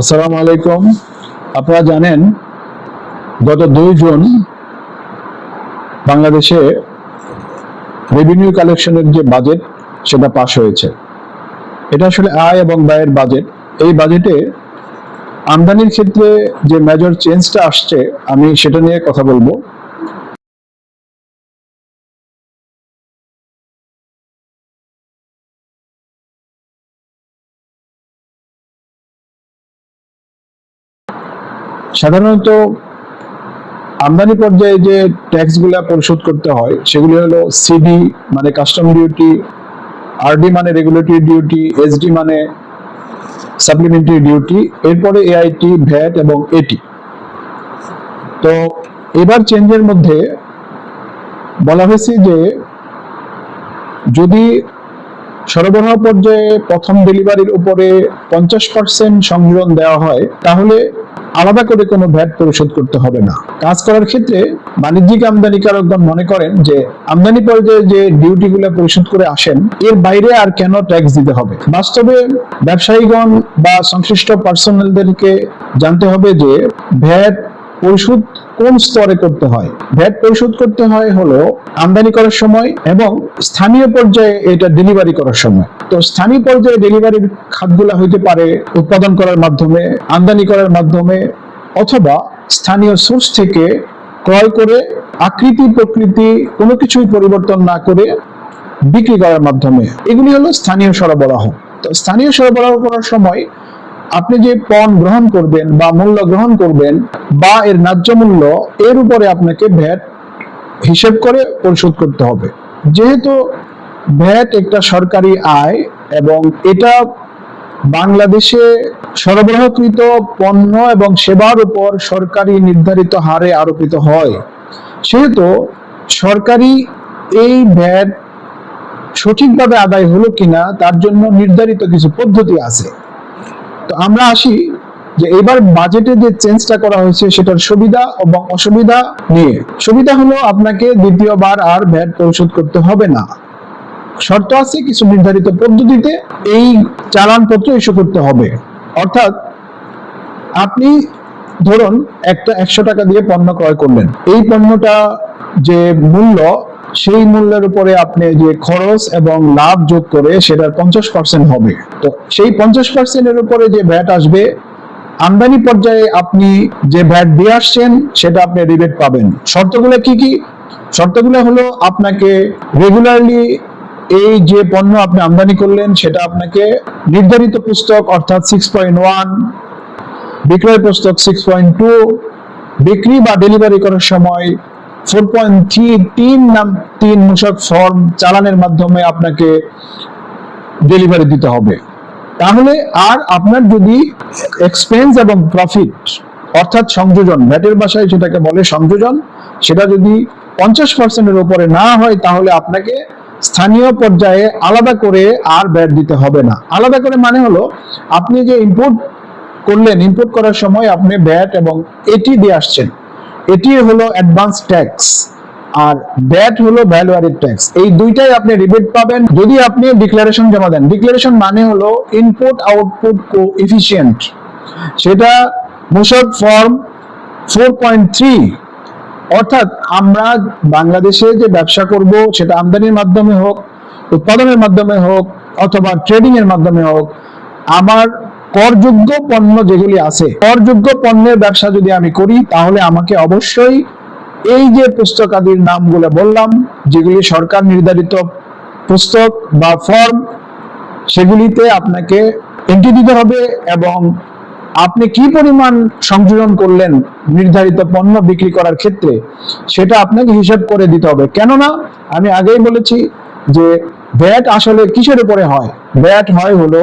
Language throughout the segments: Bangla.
আসসালামু আলাইকুম। আপনারা জানেন, গত দুই জুন বাংলাদেশে রেভিনিউ কালেকশনের যে বাজেট সেটা পাশ হয়েছে। এটা আসলে আয় এবং ব্যয়ের বাজেট এই বাজেটে আমদানির ক্ষেত্রে যে মেজর চেঞ্জটা আসছে, আমি সেটা নিয়ে কথা বলব। সাধারণত আমদানি পর্যায়ে যে ট্যাক্সগুলা পরিশোধ করতে হয়, সেগুলি হলো সিডি মানে কাস্টম ডিউটি আরডি মানে রেগুলেটরি ডিউটি এসডি মানে সাপ্লিমেন্টারি ডিউটি এরপরে এআইটি ভ্যাট এবং এটি তো এবার চেঞ্জের মধ্যে বলা হয়েছে যে যদি সরবরাহ পর্যায়ে প্রথম ডেলিভারির উপরে পঞ্চাশ পার্সেন্ট সংযোজন দেওয়া হয়, তাহলে আলাদা করে কোনো ভ্যাট পরিশোধ করতে হবে না। কাজ করার ক্ষেত্রে বাণিজ্যিক আমদানিকারকগণ মনে করেন যে, আমদানি পর্যায়ে যে ডিউটি ডিউটিগুলো পরিশোধ করে আসেন, এর বাইরে আর কেন ট্যাক্স দিতে হবে? বাস্তবে ব্যবসায়ীগণ বা সংশ্লিষ্ট পার্সোনালদেরকে জানতে হবে যে, ভ্যাট পরিশোধ কোন স্তরে করতে হয়? ভ্যাট পরিশোধ করতে হয় হলো আমদানি করার সময় এবং স্থানীয় পর্যায়ে এটা ডেলিভারি করার সময়। তো স্থানীয় পর্যায়ে ডেলিভারির খাতগুলা হইতে পারে উৎপাদন করার মাধ্যমে, আমদানি করার মাধ্যমে অথবা স্থানীয় সোর্স থেকে ক্রয় করে আকৃতি, প্রকৃতি কোনো কিছুই পরিবর্তন না করে বিক্রি করার মাধ্যমে। এগুলি হলো স্থানীয় সরবরাহ। তো স্থানীয় সরবরাহ করার সময় আপনি যে পণ গ্রহণ করবেন বা মূল্য গ্রহণ করবেন বা এর ন্যায্য মূল্য, এর উপরে আপনাকে ভ্যাট হিসেব করে পরিশোধ করতে হবে। যেহেতু ভ্যাট একটা সরকারি আয় এবং এটা বাংলাদেশে সরবরাহকৃত পণ্য এবং সেবার উপর সরকারি নির্ধারিত হারে আরোপিত হয়, সেহেতু সরকারি এই ভ্যাট সঠিকভাবে আদায় হলো কিনা, তার জন্য নির্ধারিত কিছু পদ্ধতি আছে। তো আমরা আসি যে এবার বাজেটে যে চেঞ্জটা করা হয়েছে সেটার সুবিধা এবং অসুবিধা নিয়ে। সুবিধা হলো আপনাকে দ্বিতীয়বার আর ভ্যাট পরিশোধ করতে হবে না। শর্ত আছে কিছু নির্ধারিত পদ্ধতিতে এই চালানপত্র ইস্যু করতে হবে। অর্থাৎ আপনি ধরুন একটা একশো টাকা দিয়ে পণ্য ক্রয় করলেন। এই পণ্যটা যে মূল্য সেই মূল্যের উপরে আপনি যে খরচ এবং লাভ যোগ করে সেটার পঞ্চাশ পার্সেন্ট হবে। তো সেই পঞ্চাশ পার্সেন্টের উপরে যে ভ্যাট আসবে, আমদানি পর্যায়ে আপনি যে ভ্যাট দিয়ে আসছেন, সেটা আপনি রিবেট পাবেন। শর্তগুলো কি কি? শর্তগুলো হলো আপনাকে রেগুলারলি এই যে পণ্য আপনি আমদানি করলেন, সেটা আপনাকে নির্ধারিত পুস্তক, অর্থাৎ সিক্স পয়েন্ট ওয়ান বিক্রয় পুস্তক সিক্স পয়েন্ট টু বিক্রি বা ডেলিভারি করার সময় ফোর পয়েন্ট থ্রি তিন নাম তিন ফর্ম চালানের মাধ্যমে আপনাকে ডেলিভারি দিতে হবে। তাহলে আর আপনার যদি এক্সপেন্স এবং প্রফিট অর্থাৎ সংযোজন ভ্যাটের ভাষায় সেটাকে বলে সংযোজন, সেটা যদি পঞ্চাশ পার্সেন্টের উপরে না হয়, তাহলে আপনাকে স্থানীয় পর্যায়ে আলাদা করে আর ব্যাট দিতে হবে না। আলাদা করে মানে হলো, আপনি যে ইম্পোর্ট করলেন ইম্পোর্ট করার সময় আপনি ব্যাট এবং এটি দিয়ে আসছেন। এটি হলো অ্যাডভান্স ট্যাক্স আর ব্যাট হলো ভ্যালু অ্যাডেড ট্যাক্স এই দুইটাই আপনি রিবেট পাবেন যদি আপনি ডিক্লারেশন জমা দেন। ডিক্লারেশন মানে হলো ইনপুট আউটপুট কো এফিসিয়েন্ট সেটা মূসক ফর্ম ফোর পয়েন্ট থ্রি অর্থাৎ আমরা বাংলাদেশে যে ব্যবসা করব, সেটা আমদানির মাধ্যমে হোক, উৎপাদনের মাধ্যমে হোক, অথবা ট্রেডিং এর মাধ্যমে হোক, আমার করযোগ্য পণ্য যেগুলি আছে, করযোগ্য পণ্যের ব্যবসা যদি আমি করি, তাহলে আমাকে অবশ্যই এই যে পুস্তকাদির নামগুলো বললাম, যেগুলি সরকার নির্ধারিত পুস্তক বা ফর্ম, সেগুলিতে আপনাকে এন্ট্রি দিতে হবে এবং আপনি কি পরিমাণ সংযোজন করলেন নির্ধারিত পণ্য বিক্রি করার ক্ষেত্রে, সেটা আপনাকে হিসাব করে দিতে হবে। কেননা, আমি আগেই বলেছি যে ভ্যাট আসলে কিসের উপরে হয়? ভ্যাট হয় হলো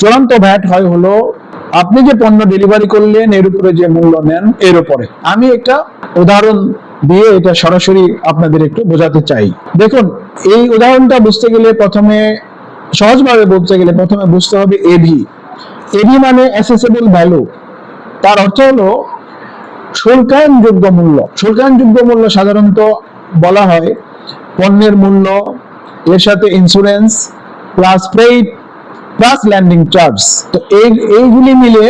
চূড়ান্ত ভ্যাট হয় হলো, আপনি যে পণ্য ডেলিভারি করলেন, এর উপরে যে মূল্য নেন, এর উপরে। আমি একটা উদাহরণ দিয়ে এটা সরাসরি আপনাদের একটু বোঝাতে চাই। দেখুন, এই উদাহরণটা বুঝতে গেলে প্রথমে, সহজভাবে বলতে গেলে প্রথমে বুঝতে হবে এভি এভি মানে অ্যাসেসেবল ভ্যালু তার অর্থ হলো, শুল্কায়নযোগ্য মূল্য। শুল্কায়নযোগ্য মূল্য সাধারণত বলা হয় পণ্যের মূল্য, এর সাথে insurance plus freight plus landing charge তো এই, এইগুলি মিলে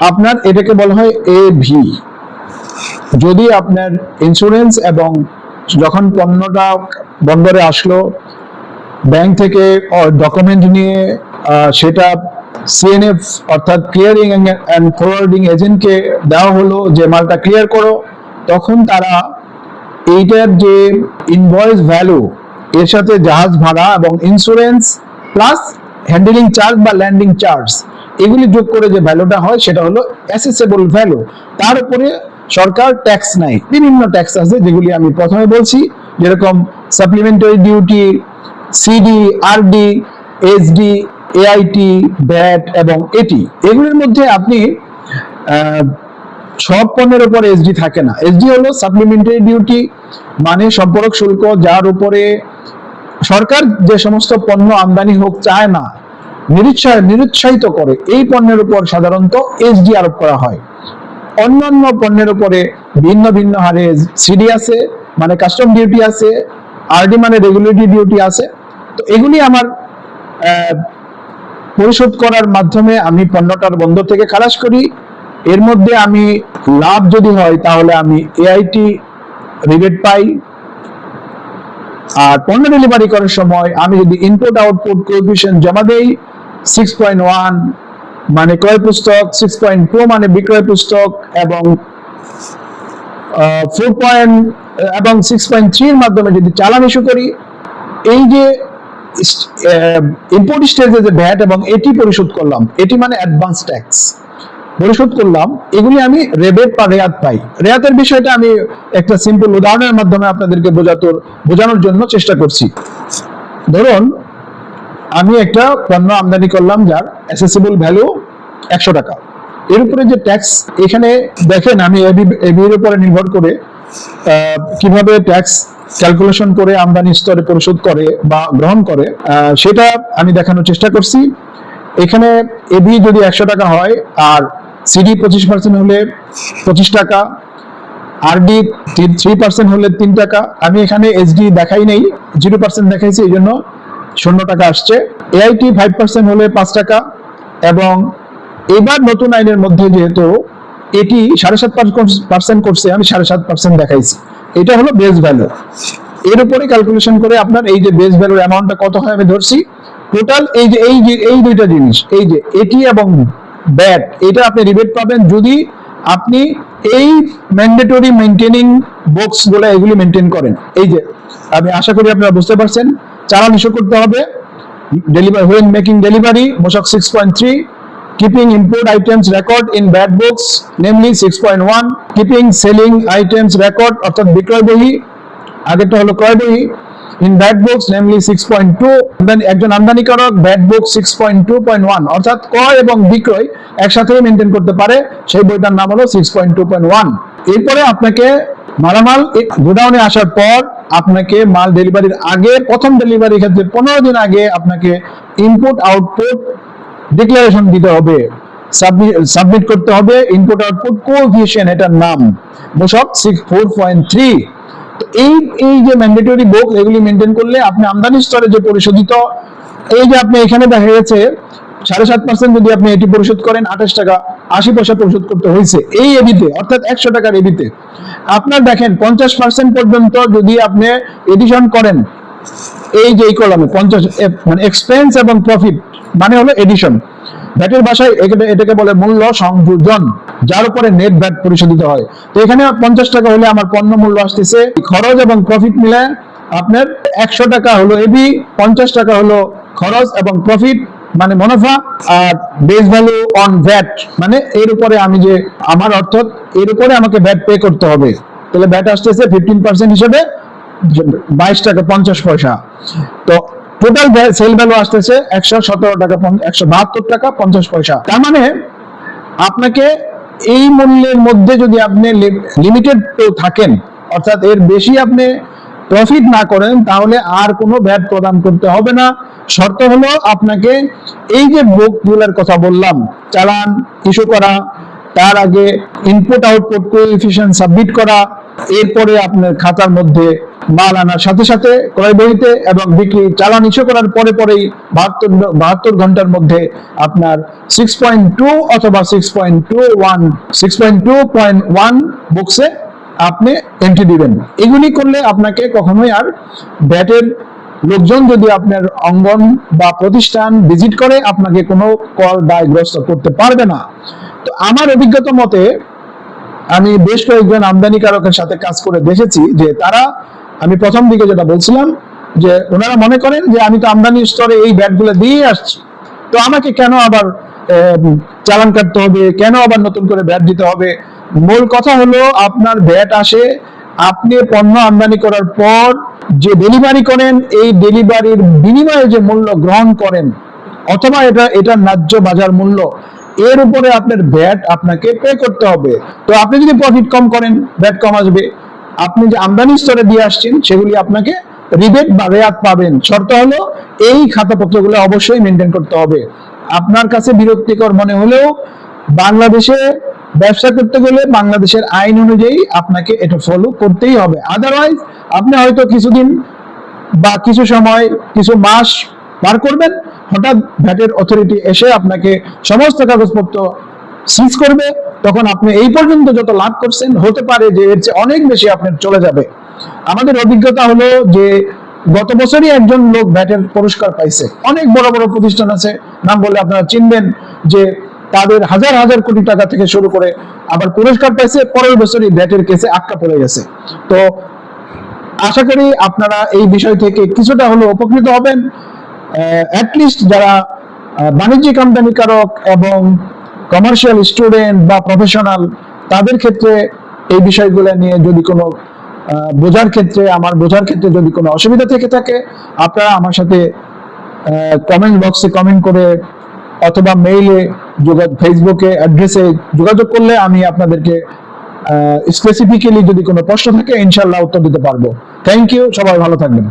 আপনার এটাকে বলা হয় এ ভি যদি আপনার ইন্স্যুরেন্স এবং যখন পণ্যটা বন্দরে আসলো ব্যাংক থেকে ডকুমেন্ট নিয়ে সেটা সিএনএফ অর্থাৎ ক্লিয়ারিং অ্যান্ড ফরওয়ার্ডিং এজেন্টকে দেওয়া হলো যে মালটা ক্লিয়ার করো, তখন তারা এইটার যে ইনভয়েস ভ্যালু এর সাথে জাহাজ ভাড়া এবং ইন্স্যুরেন্স প্লাস হ্যান্ডেলিং চার্জ বা ল্যান্ডিং চার্জ এগুলি যোগ করে যে ভ্যালুটা হয় সেটা হলো অ্যাসেসেবল ভ্যালু তার উপরে সরকার ট্যাক্স নেয়, বিভিন্ন ট্যাক্স আছে যেগুলি আমি প্রথমে বলছি, যেরকম supplementary duty CD RD SD AIT VAT এবং এটি এগুলির মধ্যে আপনি সব পণ্যের উপর এসডি থাকে না। এসডি হলো সাপ্লিমেন্টারি ডিউটি মানে সম্পর্ক শুল্ক, যার উপরে সরকার যে সমস্ত পণ্য আমদানি হোক চায় না, নিরুৎসাহ নিরুৎসাহিত করে, এই পণ্যের উপর সাধারণত এসডি আরোপ করা হয়। অন্যান্য পণ্যের উপরে ভিন্ন ভিন্ন হারে সিডি আছে মানে কাস্টম ডিউটি আছে আরডি মানে রেগুলেটরি ডিউটি আছে। তো এগুলি আমার পরিশোধ করার মাধ্যমে আমি পণ্যটার বন্দর থেকে খালাস করি। এর মধ্যে আমি লাভ যদি হয় তাহলে আমি এআইটি রিবেট পাই। আর পণ্য ডেলিভারি করার সময় আমি যদি ইনপুট আউটপুট কোএফিসিয়েন্ট জমা দেই সিক্স পয়েন্ট ওয়ান মানে ক্রয় পুস্তক সিক্স পয়েন্ট টু মানে বিক্রয় পুস্তক, এবং ফোর পয়েন্ট এবং সিক্স পয়েন্ট থ্রির মাধ্যমে যদি চালান ইস্যু করি, এই যে ইম্পোর্ট স্টেজে যে ভ্যাট এবং এটি পরিশোধ করলাম, এটি মানে অ্যাডভান্স ট্যাক্স পরিশোধ করলাম। এগুলি আমি রেবেট বা রেয়াত পাই। রেয়াতের বিষয়টা আমি একটা সিম্পল উদাহরণের মাধ্যমে আপনাদেরকে বোঝাতে বোঝানোর জন্য চেষ্টা করছি। ধরুন, আমি একটা পণ্য আমদানি করলাম যার অ্যাসেসিবল ভ্যালু একশো টাকা। এর উপরে যে ট্যাক্স এখানে দেখেন আমি এবির উপরে নির্ভর করে কীভাবে ট্যাক্স ক্যালকুলেশন করে আমদানি স্তরে পরিশোধ করে বা গ্রহণ করে সেটা আমি দেখানোর চেষ্টা করছি। এখানে এবি যদি একশো টাকা হয় আর সিডি পঁচিশ পার্সেন্ট হলে পঁচিশ টাকা আরডি থ্রি পার্সেন্ট হলে তিন টাকা। আমি এখানে এসডি দেখাই নেই জিরো পার্সেন্ট দেখাইছি, এই জন্য শূন্য টাকা আসছে। এআইটি ফাইভ পার্সেন্ট হলে পাঁচ টাকা এবং এবার নতুন আইনের মধ্যে যেহেতু এটি সাড়ে সাত পার্সেন্ট করছে, আমি সাড়ে সাত পার্সেন্ট দেখাইছি। এটা হলো বেস ভ্যালু এর উপরে ক্যালকুলেশন করে আপনার এই যে বেস ভ্যালুর অ্যামাউন্টটা কত হয় আমি ধরছি। টোটাল এই যে এই যে এই দুইটা জিনিস, এই যে এটি এবং ব্যাট এটা আপনি রিবেট পাবেন যদি আপনি এই ম্যান্ডেটরি মেনটেনিং বক্সগুলো এগুলি মেনটেন করেন। এই যে, আমি আশা করি আপনারা বুঝতে পারছেন, চালান ইস্যু করতে হবে। Deliver, when making delivery মোশক 6.3 keeping import items record in bad books namely 6.1 keeping selling items record, অর্থাৎ বিক্রয় বহি, আগেরটা হলো ক্রয় বহি in bad books namely six point two একজন আমদানিকারক bad book six point two point one অর্থাৎ ক্রয় এবং বিক্রয় একসাথে মেনটেন করতে পারে, সেই বইটার নাম হলো six point two point one এরপরে আপনাকে মালামাল গোডাউনে আসার পর আপনাকে মাল ডেলিভারির আগে, প্রথম ডেলিভারির ক্ষেত্রে পনেরো দিন আগে আপনাকে ইনপুট আউটপুট ডিক্লারেশন দিতে হবে। সাবমিট করতে হবে। ইনপুট আউটপুট কোভিশন এটার নাম। মোশক সিক্স ফোর পয়েন্ট থ্রি এই এই যে ম্যান্ডেটরি বুক এগুলি মেনটেন করলে আপনি আমদানি স্তরে যে পরিশোধিত, এই যে আপনি এখানে দেখা গেছে, সাড়ে সাত পার্সেন্ট যদি আপনি এটি পরিশোধ করেন, আঠাশ টাকা আশি পয়সা পরিশোধ করতে হয়েছে। এই এবিতে অর্থাৎ একশো টাকার এবিতে আপনার দেখেন, পঞ্চাশ পার্সেন্ট পর্যন্ত যদি আপনি এডিশন করেন, এই যে এই কলামে পঞ্চাশ মানে এক্সপেন্স এবং প্রফিট মানে হলো এডিশন ভ্যাটের ভাষায় এটাকে বলে মূল্য সংযোজন, যার উপরে নেট ভ্যাট পরিশোধিত হয়। তো এখানে পঞ্চাশ টাকা হলে আমার পণ্য মূল্য আসতেছে। খরচ এবং প্রফিট মিলে আপনার একশো টাকা হলো এবি পঞ্চাশ টাকা হলো খরচ এবং প্রফিট মানে মুনাফা আর বেস ভ্যালু অন ভ্যাট মানে এর উপরে আমি যে আমার অর্থাৎ এর উপরে আমাকে ভ্যাট পে করতে হবে। তাহলে ভ্যাট আসতেছে ফিফটিন পার্সেন্ট হিসেবে, বাইশ টাকা পঞ্চাশ পয়সা। তো টোটাল সেল ভ্যালু আসতেছে একশো সতেরো টাকা একশো বাহাত্তর টাকা, পঞ্চাশ পয়সা। তার মানে আপনাকে এই মূল্যের মধ্যে যদি আপনি লিমিটেড থাকেন, অর্থাৎ এর বেশি আপনি প্রফিট না করেন, তাহলে আর কোনো ভ্যাট প্রদান করতে হবে না। শর্ত হলো আপনাকে এই যে বুকগুলোর কথা বললাম, চালান ইস্যু করা, তার আগে ইনপুট আউটপুট কোএফিসিয়েন্ট সাবমিট করা এরপরে আপনার খাতার মধ্যে মাল আনার সাথে সাথে ক্রয় বইতে এবং বিক্রি চালান ইস্যু করার পরে পরেই বাহাত্তর বাহাত্তর ঘণ্টার মধ্যে আপনার সিক্স পয়েন্ট টু অথবা six point two one six point two point one books আপনি এন্ট্রি দিবেন। এগুলি করলে আপনাকে কখনোই আর ব্যাটের লোকজন যদি আপনার অঙ্গন বা প্রতিষ্ঠান ভিজিট করে, আপনাকে কোনো কর দায়গ্রস্ত করতে পারবে না। তো আমার অভিজ্ঞতা মতে আমি বেশ কয়েকজন আমদানিকারকের সাথে কাজ করে দেখেছি যে তারা, আমি প্রথম দিকে যেটা বলছিলাম, যে ওনারা মনে করেন যে আমি তো আমদানি স্তরে এই ব্যাটগুলো দিয়ে আসছি। তো আমাকে কেন আবার চালান কাটতে হবে? কেন আবার নতুন করে ব্যাট দিতে হবে? মূল কথা হলো আপনার ব্যাট আসে, আপনি পণ্য আমদানি করার পর যে ডেলিভারি করেন, এই ডেলিভারির বিনিময়ে যে মূল্য গ্রহণ করেন, অথবা এটা এটা ন্যায্য বাজার মূল্য এর উপরে আপনার ভ্যাট আপনাকে পে করতে হবে। তো আপনি যদি প্রফিট কম করেন ভ্যাট কম আসবে। আপনি যে আমদানি স্তরে দিয়ে আসছেন, সেগুলি আপনাকে রিবেট বা রেয়াত পাবেন। শর্ত হলো, এই খাতাপত্রগুলো অবশ্যই মেনটেন করতে হবে। আপনার কাছে বিরক্তিকর মনে হলেও, বাংলাদেশে ব্যবসা করতে গেলে বাংলাদেশের আইন অনুযায়ী আপনাকে এটা ফলো করতেই হবে। আদারওয়াইজ আপনি হয়তো কিছুদিন বা কিছু সময়, কিছু মাস পার করবেন হঠাৎ ভ্যাটের অথরিটি এসে আপনাকে সমস্ত কাগজপত্র সিজ করবে, তখন আপনি এই পর্যন্ত যত লাভ করছেন, হতে পারে যে এর চেয়ে অনেক বেশি আপনার চলে যাবে। আমাদের অভিজ্ঞতা হলো যে গত বছরই একজন লোক ভ্যাটের পুরস্কার পাইছে। অনেক বড় বড় প্রতিষ্ঠান আছে, নাম বলে আপনারা চিনবেন যে তাদের হাজার হাজার কোটি টাকা থেকে শুরু করে আবার পুরস্কার পাইছে, পরের বছরই ভ্যাটের কেসে আটকা পড়ে গেছে। তো আশা করি আপনারা এই বিষয় থেকে কিছুটা হলেও উপকৃত হবেন। অ্যাটলিস্ট যারা বাণিজ্যিক আমদানিকারক এবং কমার্শিয়াল স্টুডেন্ট বা প্রফেশনাল তাদের ক্ষেত্রে এই বিষয়গুলো নিয়ে যদি কোনো বোঝার ক্ষেত্রে, আমার বোঝার ক্ষেত্রে যদি কোনো অসুবিধা থেকে থাকে, আপনারা আমার সাথে কমেন্ট বক্সে কমেন্ট করে অথবা মেইলে যোগাযোগ ফেসবুকে অ্যাড্রেসে যোগাযোগ করলে আমি আপনাদেরকে স্পেসিফিক্যালি যদি কোনো প্রশ্ন থাকে ইনশাল্লাহ উত্তর দিতে পারব। থ্যাংক ইউ সবাই ভালো থাকবেন।